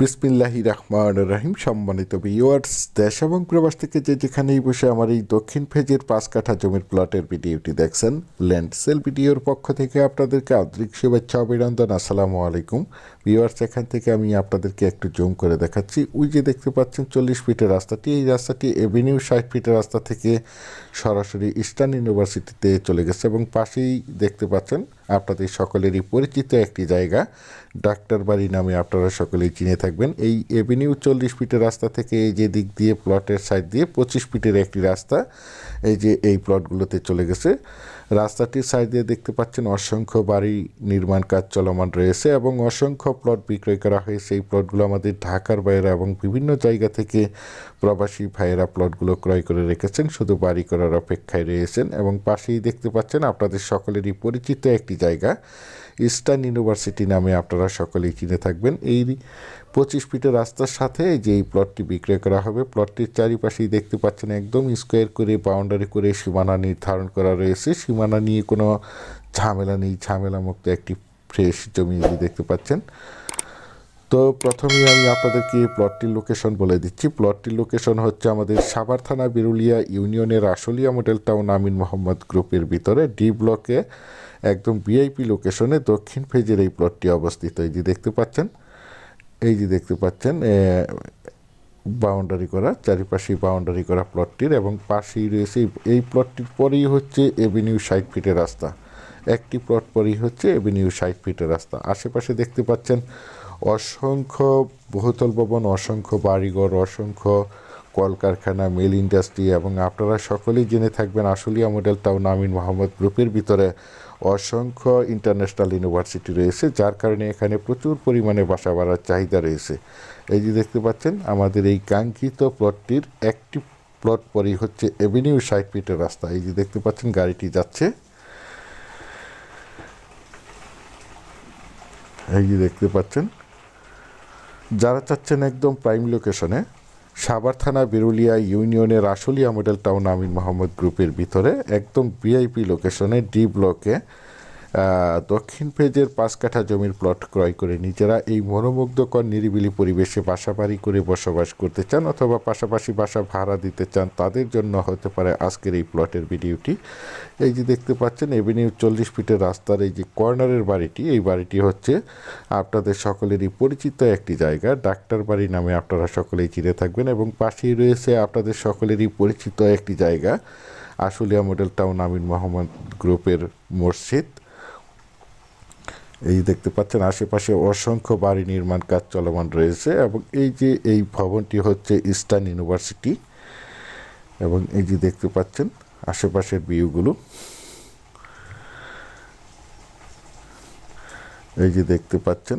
বিসমিল্লাহি রহমান রাহিম, সম্মানিত ভিউয়ার্স দেশ এবং প্রবাস থেকে যে যেখানেই বসে আমার এই দক্ষিণ ফেজের পাঁচ কাঠা জমির প্লটের ভিডিওটি দেখছেন ল্যান্ড সেল ভিডিওর পক্ষ থেকে আপনাদেরকে আন্তরিক শুভেচ্ছা, অভিনন্দন, আসসালামু আলাইকুম। ভিউয়ার্স এখান থেকে আমি আপনাদেরকে একটু জুম করে দেখাচ্ছি। ওই যে দেখতে পাচ্ছেন চল্লিশ ফিটের রাস্তাটি, এই রাস্তাটি এভিনিউ ষাট ফিটের রাস্তা থেকে সরাসরি ইস্টার্ন ইউনিভার্সিটিতে চলে গেছে এবং পাশেই দেখতে পাচ্ছেন আপনাদের সকলেরই পরিচিত একটি জায়গা। ডাক্তার বাড়ি নামে আপনারা সকলেই চিনে থাকবেন। এই এভিনিউ চল্লিশ ফিটের রাস্তা থেকে এই যে দিক দিয়ে প্লটের সাইড দিয়ে পঁচিশ ফিটের একটি রাস্তা, এই যে এই প্লটগুলোতে চলে গেছে। রাস্তাটির সাইড দিয়ে দেখতে পাচ্ছেন অসংখ্য বাড়ি নির্মাণ কাজ চলমান রয়েছে এবং অসংখ্য প্লট বিক্রয় করা হয়েছে। এই প্লটগুলো আমাদের ঢাকার বাইরে এবং বিভিন্ন জায়গা থেকে প্রবাসী ভাইয়েরা প্লটগুলো ক্রয় করে রেখেছেন, শুধু বাড়ি করার অপেক্ষায় রয়েছেন এবং পাশেই দেখতে পাচ্ছেন আপনাদের সকলেরই পরিচিত একটি জায়গা। ইস্টার্ন ইউনিভার্সিটি নামে আপনারা সকলেই চিনে থাকবেন। এই পঁচিশ ফিটের রাস্তার সাথে যে এই প্লটটি বিক্রয় করা হবে, প্লটটির চারিপাশেই দেখতে পাচ্ছেন একদম স্কোয়ার করে, বাউন্ডারি করে সীমানা নির্ধারণ করা রয়েছে। সীমানা নিয়ে কোনো ঝামেলা নেই, ঝামেলামুক্ত একটি ফ্রেশ জমি দেখতে পাচ্ছেন। তো প্রথমেই আমি আপনাদেরকে প্লটটির লোকেশন বলে দিচ্ছি। প্লটটির লোকেশন হচ্ছে আমাদের সাভার থানা বিরুলিয়া ইউনিয়নের আশুলিয়া মডেল টাউন আমিন মোহাম্মদ গ্রুপের ভিতরে। ডি ব্লকে একদম ভিআইপি লোকেশনে দক্ষিণ ফেজের এই প্লটটি অবস্থিত। এই যে দেখতে পাচ্ছেন, এই যে দেখতে পাচ্ছেন বাউন্ডারি করা, চারিপাশে বাউন্ডারি করা প্লটটির এবং পাশেই রয়েছে এই প্লটটির পরেই হচ্ছে এভিনিউ ষাট ফিটের রাস্তা। একটি প্লট পরেই হচ্ছে এভিনিউ ষাট ফিটের রাস্তা। আশেপাশে দেখতে পাচ্ছেন অসংখ্য বহুতল ভবন, অসংখ্য বাড়িঘর, অসংখ্য কলকারখানা মিল ইন্ডাস্ট্রি এবং আপনারা সকলেই জেনে থাকবেন আশুলিয়া মডেল টাউন আমিন মোহাম্মদ গ্রুপের ভিতরে অসংখ্য ইন্টারন্যাশনাল ইউনিভার্সিটি রয়েছে, যার কারণে এখানে প্রচুর পরিমাণে বাসা বাড়ার চাহিদা রয়েছে। এই যে দেখতে পাচ্ছেন, আমাদের এই কাঙ্ক্ষিত প্লটটির একটি প্লট পরেই হচ্ছে এভিনিউ ষাট ফিটের রাস্তা। এই যে দেখতে পাচ্ছেন, গাড়িটি যাচ্ছে। এই যে দেখতে পাচ্ছেন যারা চাচ্ছেন একদম প্রাইম লোকেশনে সাভার থানা বেরুলিয়া ইউনিয়নের আশুলিয়া মডেল টাউন আমিন মোহাম্মদ গ্রুপের ভিতরে একদম ভিআইপি লোকেশনে ডি ব্লকে দক্ষিণ পেজের পাঁচ কাঠা জমির প্লট ক্রয় করে নিজেরা এই মনোমুগ্ধকর নিরিবিলি পরিবেশে বাসা বাড়ি করে বসবাস করতে চান অথবা পাশাপাশি বাসা ভাড়া দিতে চান, তাদের জন্য হতে পারে আজকের এই প্লটের ভিডিওটি। এই যে দেখতে পাচ্ছেন এভিনিউ চল্লিশ ফিটের রাস্তার এই যে কর্নারের বাড়িটি, এই বাড়িটি হচ্ছে আপনাদের সকলেরই পরিচিত একটি জায়গা। ডাক্তার বাড়ি নামে আপনারা সকলেই চিনে থাকবেন এবং পাশেই রয়েছে আপনাদের সকলেরই পরিচিত একটি জায়গা। আশুলিয়া মডেল টাউন আমিন মোহাম্মদ গ্রুপের মসজিদ এই দেখতে পাচ্ছেন, আশেপাশে অসংখ্য বাড়ি নির্মাণ কাজ চলমান রয়েছে এবং এই যে এই ভবনটি হচ্ছে ইস্টার্ন ইউনিভার্সিটি এবং এই যে দেখতে পাচ্ছেন, আশেপাশের ভিউগুলো। এই যে দেখতে পাচ্ছেন,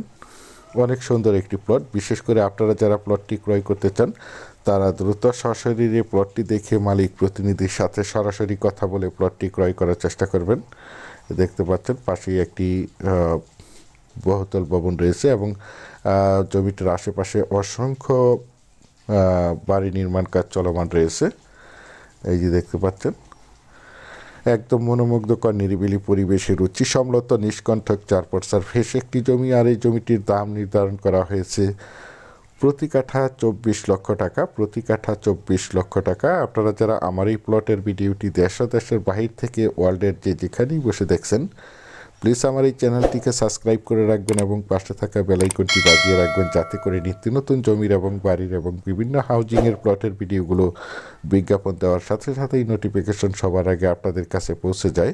অনেক সুন্দর একটি প্লট। বিশেষ করে আপনারা যারা প্লটটি ক্রয় করতে চান, তারা দ্রুত সশরীরে প্লটটি দেখে মালিক প্রতিনিধির সাথে সরাসরি কথা বলে প্লটটি ক্রয় করার চেষ্টা করবেন। দেখতে পাচ্ছেন, পাশেই একটি বহুতল ভবন রয়েছে এবং জমিটার আশেপাশে অসংখ্য বাড়ি নির্মাণ কাজ চলমান রয়েছে। এই যে দেখতে পাচ্ছেন, একদম মনোমুগ্ধকর, নিরিবিলি পরিবেশে রুচি সম্লত নিষ্কণ্ঠক চার পর্সার ফেস একটি জমি, আর এই জমিটির দাম নির্ধারণ করা হয়েছে প্রতি কাঠা চব্বিশ লক্ষ টাকা প্রতি কাঠা চব্বিশ লক্ষ টাকা। আপনারা যারা আমার এই প্লটের ভিডিওটি দেশ দেশের বাহির থেকে ওয়ার্ল্ডের যে যেখানেই বসে দেখছেন প্লিজ আমার এই চ্যানেলটিকে সাবস্ক্রাইব করে রাখবেন এবং পাশে থাকা বেলাইকনটি বাজিয়ে রাখবেন যাতে করে নিত্য নতুন জমির এবং বাড়ির এবং বিভিন্ন হাউজিংয়ের প্লটের ভিডিওগুলো বিজ্ঞাপন দেওয়ার সাথে সাথেই নোটিফিকেশন সবার আগে আপনাদের কাছে পৌঁছে যায়।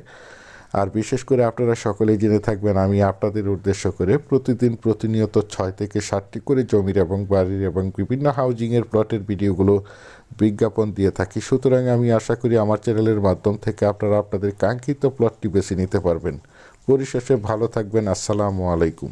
আর বিশেষ করে আপনারা সকলেই জেনে থাকবেন, আমি আপনাদের উদ্দেশ্য করে প্রতিদিন প্রতিনিয়ত ছয় থেকে সাতটি করে জমির এবং বাড়ির এবং বিভিন্ন হাউজিংয়ের প্লটের ভিডিওগুলো বিজ্ঞাপন দিয়ে থাকি। সুতরাং আমি আশা করি আমার চ্যানেলের মাধ্যম থেকে আপনারা আপনাদের কাঙ্ক্ষিত প্লটটি বেছে নিতে পারবেন। পরিশেষে ভালো থাকবেন। আসসালামু আলাইকুম।